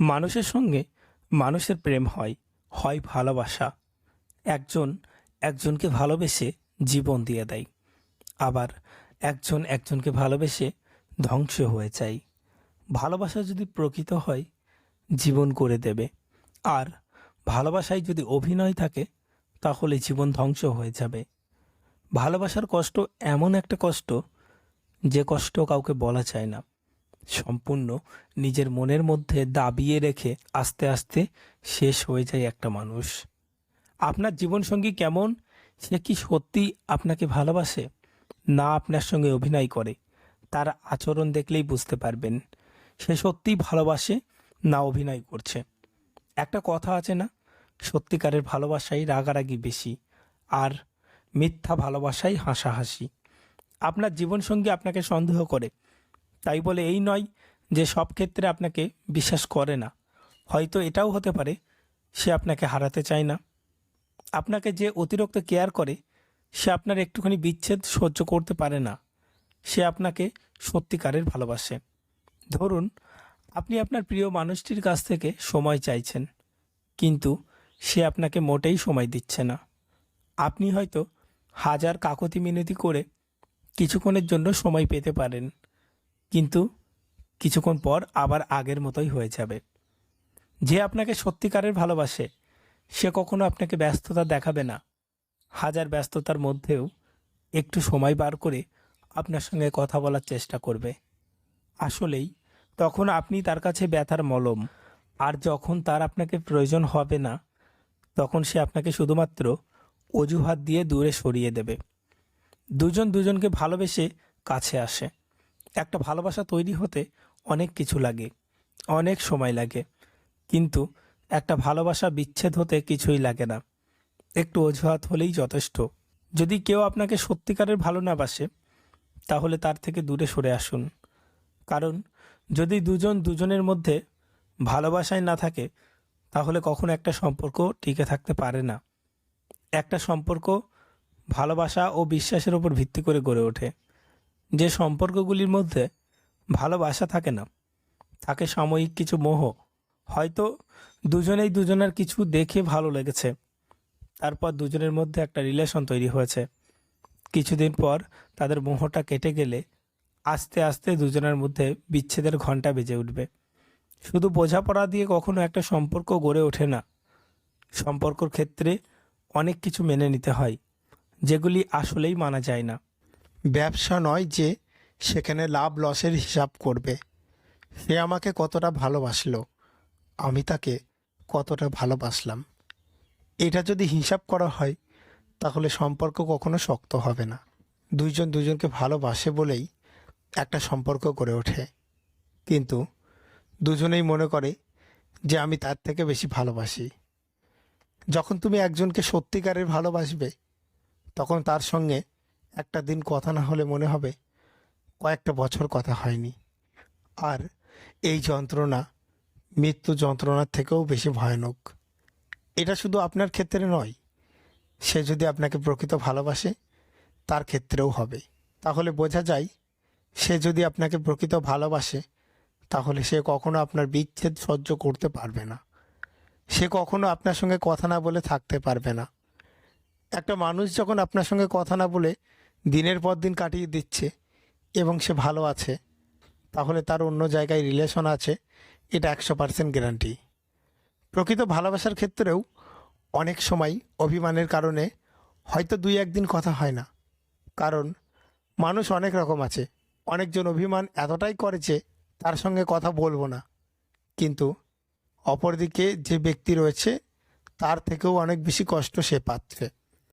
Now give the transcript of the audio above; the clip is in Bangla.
মানুষের সঙ্গে মানুষের প্রেম হয় হয় ভালোবাসা। একজন একজনকে ভালোবেসে জীবন দিয়ে দেয়, আবার একজন একজনকে ভালোবেসে ধ্বংস হয়ে যায়। ভালোবাসা যদি প্রকৃত হয়, জীবন করে দেবে। আর ভালোবাসায় যদি অভিনয় থাকে, তাহলে জীবন ধ্বংস হয়ে যাবে। ভালোবাসার কষ্ট এমন একটা কষ্ট, যে কষ্ট কাউকে বলা যায় না। সম্পূর্ণ নিজের মনের মধ্যে দাবিয়ে রেখে আস্তে আস্তে শেষ হয়ে যায় একটা মানুষ। আপনার জীবনসঙ্গী কেমন? সে কি সত্যি আপনাকে ভালোবাসে? না আপনার সঙ্গে অভিনয় করে। তার আচরণ দেখলেই বুঝতে পারবেন। সে সত্যিই ভালোবাসে, না অভিনয় করছে। একটা কথা আছে না? সত্যিকারের ভালোবাসাই রাগারাগি বেশি, আর মিথ্যা ভালোবাসাই হাসাহাসি। আপনার জীবনসঙ্গী আপনাকে সন্দেহ করে। তাই বলে এই নয় যে সব ক্ষেত্রে আপনাকে বিশ্বাস করে না। হয়তো এটাও হতে পারে, সে আপনাকে হারাতে চায় না। আপনাকে যে অতিরিক্ত কেয়ার করে, সে আপনার একটুখানি বিচ্ছেদ সহ্য করতে পারে না। সে আপনাকে সত্যিকারের ভালোবাসে। ধরুন, আপনি আপনার প্রিয় মানুষটির কাছ থেকে সময় চাইছেন, কিন্তু সে আপনাকে মোটেই সময় দিচ্ছে না। আপনি হয়তো হাজার কাকতি মিনতি করে কিছুক্ষণের জন্য সময় পেতে পারেন। কিন্তু কিছুক্ষণ পর আবার আগের মতোই হয়ে যাবে। যে আপনাকে সত্যিকারের ভালোবাসে, সে কখনো আপনাকে ব্যস্ততা দেখাবে না। হাজার ব্যস্ততার মধ্যেও একটু সময় বার করে আপনার সঙ্গে কথা বলার চেষ্টা করবে। আসলেই তখন আপনি তার কাছে ব্যথার মলম, আর যখন তার আপনাকে প্রয়োজন হবে না, তখন সে আপনাকে শুধুমাত্র অজুহাত দিয়ে দূরে সরিয়ে দেবে। দুজন দুজনকে ভালোবেসে কাছে আসে। একটা ভালোবাসা তৈরি হতে অনেক কিছু লাগে, অনেক সময় লাগে। কিন্তু একটা ভালোবাসা বিচ্ছেদ হতে কিছুই লাগে না। একটু অজুহাত হলেই যথেষ্ট। যদি কেউ আপনাকে সত্যিকারের ভালো না বাসে, তাহলে তার থেকে দূরে সরে আসুন। কারণ যদি দুজন দুজনের মধ্যে ভালোবাসায় না থাকে, তাহলে কখনো একটা সম্পর্ক টিকে থাকতে পারে না। একটা সম্পর্ক ভালোবাসা ও বিশ্বাসের উপর ভিত্তি করে গড়ে ওঠে। যে সম্পর্কগুলির মধ্যে ভালোবাসা থাকে না, থাকে সাময়িক কিছু মোহ। হয়তো দুজনেই দুজনের কিছু দেখে ভালো লেগেছে, তারপর দুজনের মধ্যে একটা রিলেশন তৈরি হয়েছে। কিছুদিন পর তাদের মোহটা কেটে গেলে আস্তে আস্তে দুজনের মধ্যে বিচ্ছেদের ঘণ্টা বেজে উঠবে। শুধু বোঝাপড়া দিয়ে কখনো একটা সম্পর্ক গড়ে ওঠে না। সম্পর্কর ক্ষেত্রে অনেক কিছু মেনে নিতে হয়, যেগুলি আসলেই মানা যায় না। ব্যবসা নয় যে সেখানে লাভ লসের হিসাব করবে। সে আমাকে কতটা ভালোবাসলো, আমি তাকে কতটা ভালোবাসলাম। এটা যদি হিসাব করা হয়, তাহলে সম্পর্ক কখনো শক্ত হবে না। দুইজন দুজনকে ভালোবাসে বলেই একটা সম্পর্ক গড়ে ওঠে। কিন্তু দুজনেই মনে করে যে আমি তার থেকে বেশি ভালোবাসি। যখন তুমি একজনকে সত্যিকারের ভালোবাসবে, তখন তার সঙ্গে একটা দিন কথা না হলে মনে হবে কয়েকটা বছর কথা হয়নি। আর এই যন্ত্রণা, মৃত্যু যন্ত্রণার থেকেও বেশি ভয়ানক। এটা শুধু আপনার ক্ষেত্রে নয়, সে যদি আপনাকে প্রকৃত ভালোবাসে, তার ক্ষেত্রেও হবে। তাহলে বোঝা যায়, সে যদি আপনাকে প্রকৃত ভালোবাসে, তাহলে সে কখনো আপনার বিচ্ছেদ সহ্য করতে পারবে না। সে কখনো আপনার সঙ্গে কথা না বলে থাকতে পারবে না। একটা মানুষ যখন আপনার সঙ্গে কথা না বলে দিনের পর দিন কাটিয়ে দিচ্ছে এবং সে ভালো আছে, তাহলে তার অন্য জায়গায় রিলেশন আছে, এটা একশো পার্সেন্ট গ্যারান্টি প্রকৃত ভালোবাসার ক্ষেত্রেও অনেক সময় অভিমানের কারণে হয়তো দুই একদিন কথা হয় না। কারণ মানুষ অনেক রকম আছে, অনেকজন অভিমান এতটাই করে যে তার সঙ্গে কথা বলব না। কিন্তু অপরদিকে যে ব্যক্তি রয়েছে, তার থেকেও অনেক বেশি কষ্ট সে পাচ্ছে।